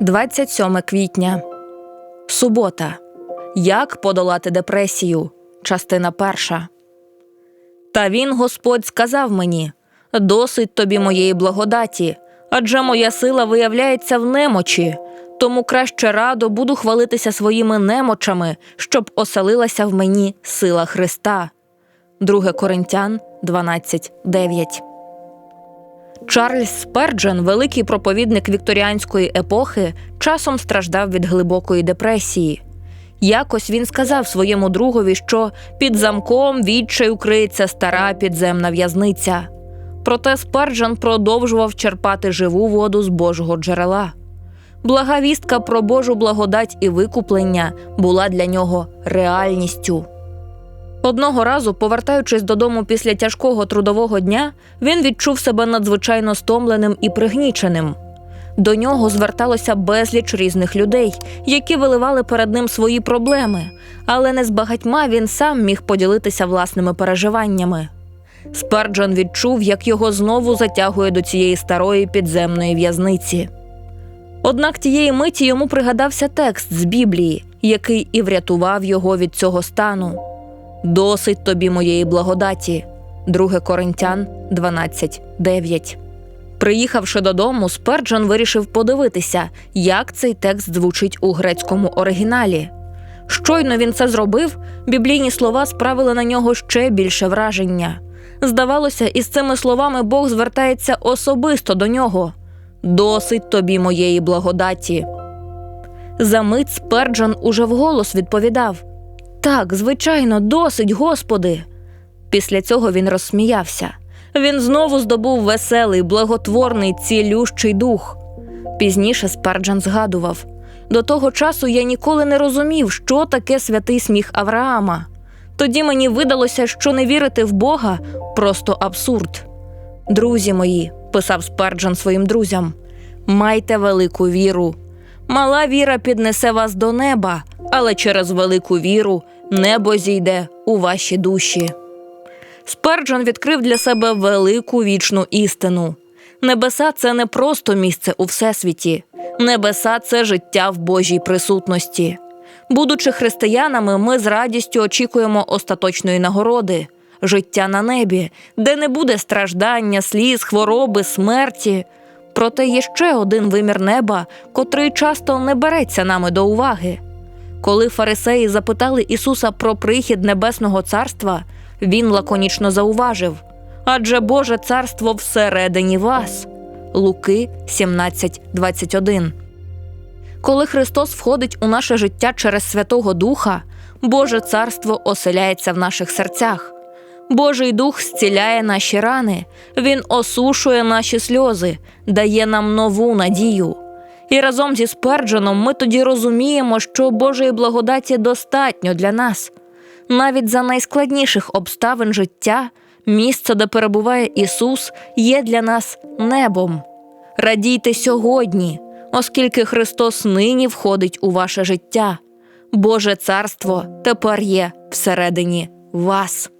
27 квітня. Субота. Як подолати депресію. Частина перша. Та він, Господь, сказав мені: досить тобі моєї благодаті, адже моя сила виявляється в немочі, тому краще радо буду хвалитися своїми немочами, щоб оселилася в мені сила Христа. 2 Коринтян 12.9 Чарльз Сперджен, великий проповідник вікторіанської епохи, часом страждав від глибокої депресії. Якось він сказав своєму другові, що під замком відчаю криється стара підземна в'язниця. Проте Сперджен продовжував черпати живу воду з Божого джерела. Блага вістка про Божу благодать і викуплення була для нього реальністю. Одного разу, повертаючись додому після тяжкого трудового дня, він відчув себе надзвичайно стомленим і пригніченим. До нього зверталося безліч різних людей, які виливали перед ним свої проблеми, але не з багатьма він сам міг поділитися власними переживаннями. Сперджон відчув, як його знову затягує до цієї старої підземної в'язниці. Однак тієї миті йому пригадався текст з Біблії, який і врятував його від цього стану. Досить тобі моєї благодаті. 2 Коринтян 12.9 Приїхавши додому, Сперджон вирішив подивитися, як цей текст звучить у грецькому оригіналі. Щойно він це зробив, біблійні слова справили на нього ще більше враження. Здавалося, із цими словами Бог звертається особисто до нього. Досить тобі моєї благодаті. За мить Сперджон уже вголос відповідав Так, звичайно, досить, Господи. Після цього він розсміявся. Він знову здобув веселий, благотворний, цілющий дух. Пізніше Сперджан згадував до того часу я ніколи не розумів, що таке святий сміх Авраама. Тоді мені видалося, що не вірити в Бога просто абсурд. Друзі мої, писав Сперджан своїм друзям, майте велику віру. Мала віра піднесе вас до неба, але через велику віру небо зійде у ваші душі. Сперджон відкрив для себе велику вічну істину. Небеса це не просто місце у всесвіті, небеса це життя в Божій присутності. Будучи християнами, ми з радістю очікуємо остаточної нагороди, життя на небі, де не буде страждання, сліз, хвороби, смерті. Проте є ще один вимір неба, котрий часто не береться нами до уваги. Коли фарисеї запитали Ісуса про прихід Небесного Царства, він лаконічно зауважив адже Боже царство всередині вас. Луки 17,21 Коли Христос входить у наше життя через Святого Духа, Боже царство оселяється в наших серцях. Божий Дух зціляє наші рани, Він осушує наші сльози, дає нам нову надію. І разом зі Спердженом ми тоді розуміємо, що Божої благодаті достатньо для нас. Навіть за найскладніших обставин життя місце, де перебуває Ісус, є для нас небом. Радійте сьогодні, оскільки Христос нині входить у ваше життя. Боже царство тепер є всередині вас.